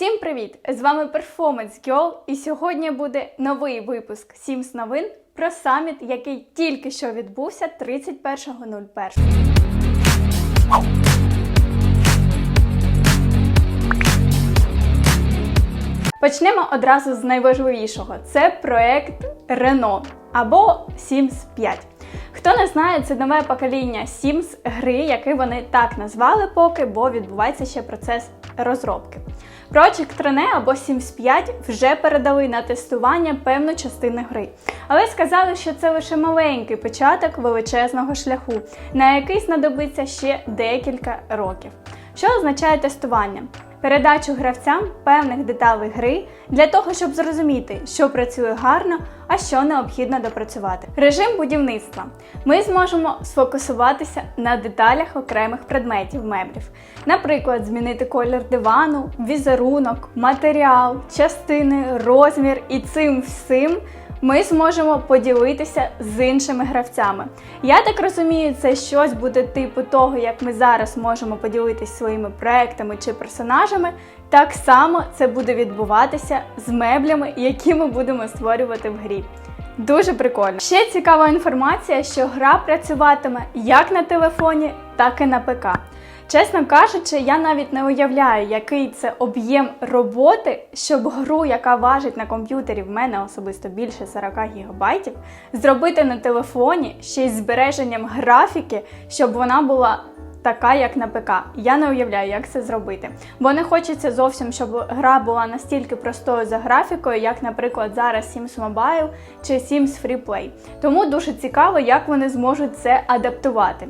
Всім привіт! З вами Performance Girl і сьогодні буде новий випуск Sims новин про саміт, який тільки що відбувся 31.01. Почнемо одразу з найважливішого: це проект Renault або Sims 5. Хто не знає, це нове покоління Sims гри, який вони так назвали поки, бо відбувається ще процес розробки. Project Rene або Sims 5 вже передали на тестування певну частину гри, але сказали, що це лише маленький початок величезного шляху, на який знадобиться ще декілька років. Що означає тестування? Передачу гравцям певних деталей гри для того, щоб зрозуміти, що працює гарно, а що необхідно допрацювати. Режим будівництва. Ми зможемо сфокусуватися на деталях окремих предметів меблів. Наприклад, змінити колір дивану, візерунок, матеріал, частини, розмір і цим всім ми зможемо поділитися з іншими гравцями. Я так розумію, це щось буде типу того, як ми зараз можемо поділитися своїми проектами чи персонажами. Так само це буде відбуватися з меблями, які ми будемо створювати в грі. Дуже прикольно. Ще цікава інформація, що гра працюватиме як на телефоні, так і на ПК. Чесно кажучи, я навіть не уявляю, який це об'єм роботи, щоб гру, яка важить на комп'ютері, в мене особисто більше 40 гігабайтів, зробити на телефоні ще й збереженням графіки, щоб вона була. Така, як на ПК. Я не уявляю, як це зробити. Бо не хочеться зовсім, щоб гра була настільки простою за графікою, як, наприклад, зараз Sims Mobile чи Sims Free Тому дуже цікаво, як вони зможуть це адаптувати.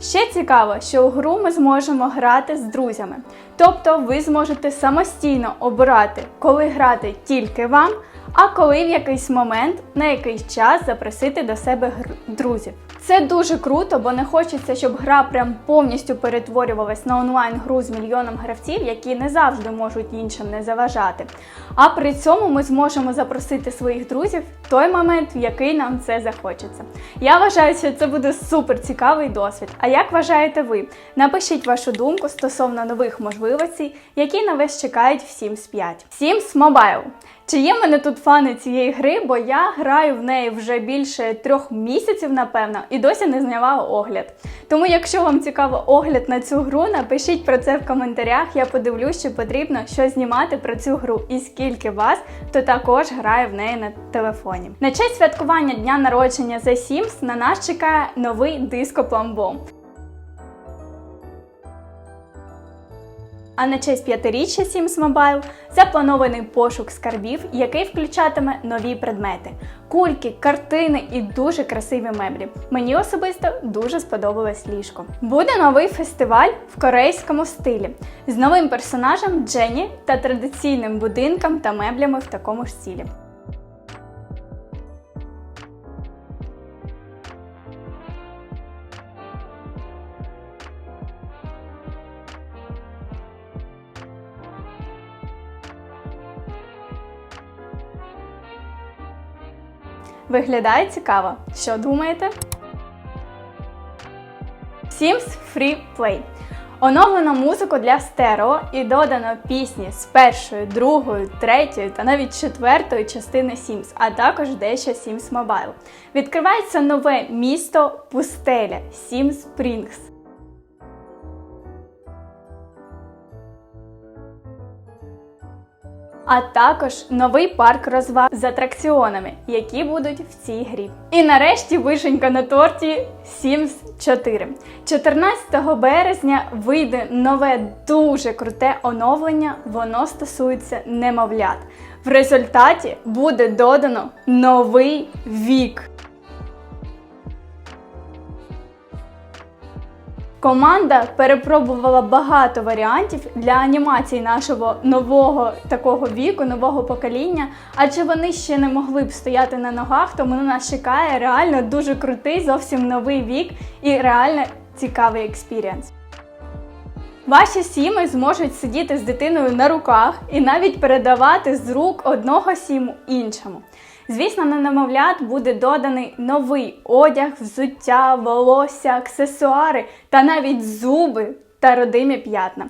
Ще цікаво, що у гру ми зможемо грати з друзями. Тобто ви зможете самостійно обирати, коли грати тільки вам, а коли в якийсь момент на якийсь час запросити до себе друзів. Це дуже круто, бо не хочеться, щоб гра прям повністю перетворювалась на онлайн-гру з мільйоном гравців, які не завжди можуть іншим не заважати. А при цьому ми зможемо запросити своїх друзів в той момент, в який нам це захочеться. Я вважаю, що це буде супер цікавий досвід. А як вважаєте ви? Напишіть вашу думку стосовно нових можливостей, які на вас чекають в Sims 5. Sims Mobile. Чи є мене тут фани цієї гри, бо я граю в неї вже більше трьох місяців, напевно, і досі не зняла огляд. Тому, якщо вам цікаво огляд на цю гру, напишіть про це в коментарях. Я подивлюсь, чи потрібно щось знімати про цю гру і скільки вас, хто також грає в неї на телефоні. На честь святкування дня народження The Sims на нас чекає новий диско А на честь п'ятиріччя Sims Mobile запланований пошук скарбів, який включатиме нові предмети, кульки, картини і дуже красиві меблі. Мені особисто дуже сподобалось ліжко. Буде новий фестиваль в корейському стилі з новим персонажем Дженні та традиційним будинком та меблями в такому ж стилі. Виглядає цікаво. Що думаєте? Sims Free Play. Оновлено музику для стерео і додано пісні з першої, другої, третьої та навіть четвертої частини Sims, а також дещо Sims Mobile. Відкривається нове місто Пустеля Sims Springs. А також новий парк розваг з атракціонами, які будуть в цій грі. І нарешті вишенька на торті Sims 4. 14 березня вийде нове дуже круте оновлення, воно стосується немовлят. В результаті буде додано новий вік. Команда перепробувала багато варіантів для анімації нашого нового такого віку, нового покоління, адже вони ще не могли б стояти на ногах, тому на нас чекає реально дуже крутий, зовсім новий вік і реально цікавий експірієнс. Ваші сіми зможуть сидіти з дитиною на руках і навіть передавати з рук одного сіму іншому. Звісно, на немовлят буде доданий новий одяг, взуття, волосся, аксесуари та навіть зуби та родимі п'ятна.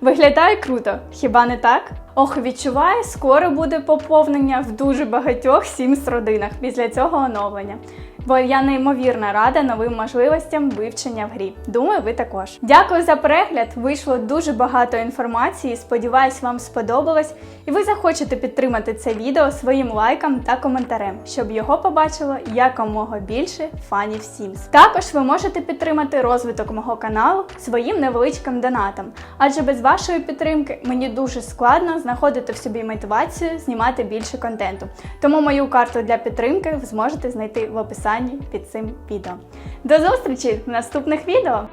Виглядає круто, хіба не так? Ох, відчуваю, скоро буде поповнення в дуже багатьох Sims родинах після цього оновлення. Бо я неймовірно рада новим можливостям вивчення в грі. Думаю, ви також. Дякую за перегляд. Вийшло дуже багато інформації. Сподіваюсь, вам сподобалось, і ви захочете підтримати це відео своїм лайком та коментарем, щоб його побачило якомога більше фанів Sims. Також ви можете підтримати розвиток мого каналу своїм невеличким донатом, адже без вашої підтримки мені дуже складно знаходити в собі мотивацію знімати більше контенту. Тому мою карту для підтримки ви зможете знайти в описанні під цим відео. До зустрічі в наступних відео!